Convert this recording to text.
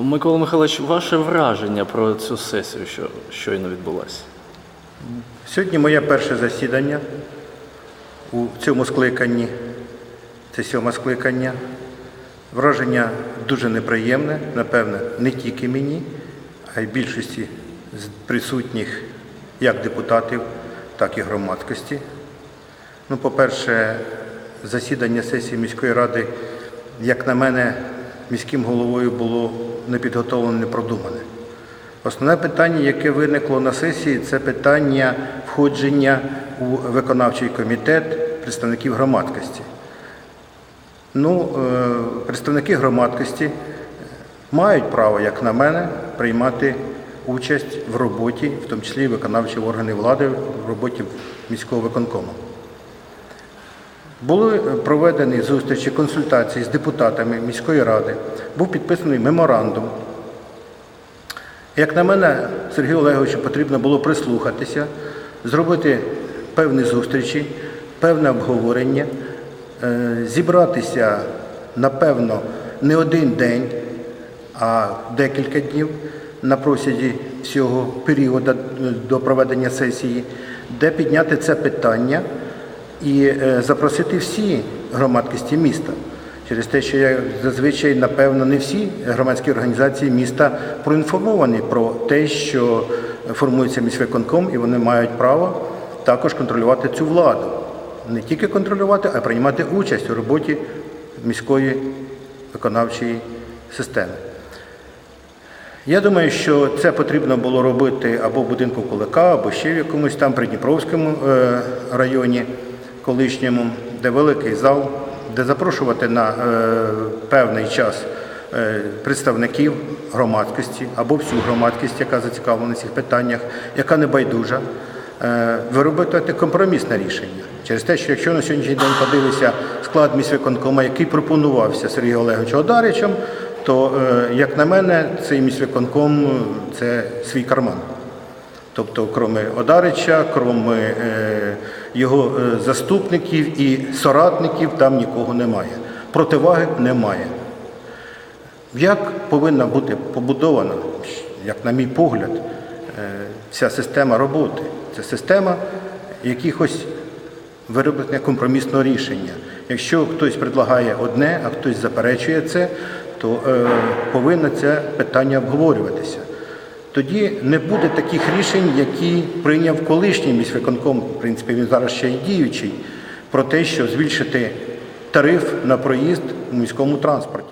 Микола Михайлович, ваше враження про цю сесію, що щойно відбулася? Сьогодні моє перше засідання у цьому скликанні. Це сьоме скликання. Враження дуже неприємне, напевне, не тільки мені, а й більшості з присутніх як депутатів, так і громадськості. Ну, по-перше, засідання сесії міської ради, як на мене, міським головою було не підготовлене, не продумане. Основне питання, яке виникло на сесії, це питання входження у виконавчий комітет представників громадськості. Ну, е, представники громадськості мають право, як на мене, приймати участь в роботі, в тому числі виконавчі органи влади, в роботі міського виконкому. Були проведені зустрічі, консультації з депутатами міської ради, був підписаний меморандум. Як на мене, Сергію Олеговичу потрібно було прислухатися, зробити певні зустрічі, певне обговорення, е, зібратися, напевно, не один день, а декілька днів на просіді всього періоду е, до проведення сесії, де підняти це питання і е, запросити всі громадськості міста. Через те, що я зазвичай, напевно, не всі громадські організації міста проінформовані про те, що формується міськвиконком, і вони мають право також контролювати цю владу. Не тільки контролювати, а й приймати участь у роботі міської виконавчої системи. Я думаю, що це потрібно було робити або в будинку Кулика, або ще в якомусь там Придніпровському е, районі колишньому, де великий зал, де запрошувати на е, певний час е, представників громадськості або всю громадськість, яка зацікавлена в цих питаннях, яка не байдужа, е, виробити компромісне рішення. Через те, що якщо на сьогоднішній день подивися склад міськвиконкома, який пропонувався Сергієм Олеговичем Одаричем, то, як на мене, цей міськвиконком – це свій карман. Тобто, крім Одарича, крім е, його е, заступників і соратників, там нікого немає. Противаги немає. Як повинна бути побудована, як на мій погляд, е, ця система роботи? Це система якихось вироблення компромісного рішення. Якщо хтось предлагає одне, а хтось заперечує це, то е, повинно це питання обговорюватися. Тоді не буде таких рішень, які прийняв колишній міськвиконком, в принципі, він зараз ще й діючий, про те, що збільшити тариф на проїзд у міському транспорті.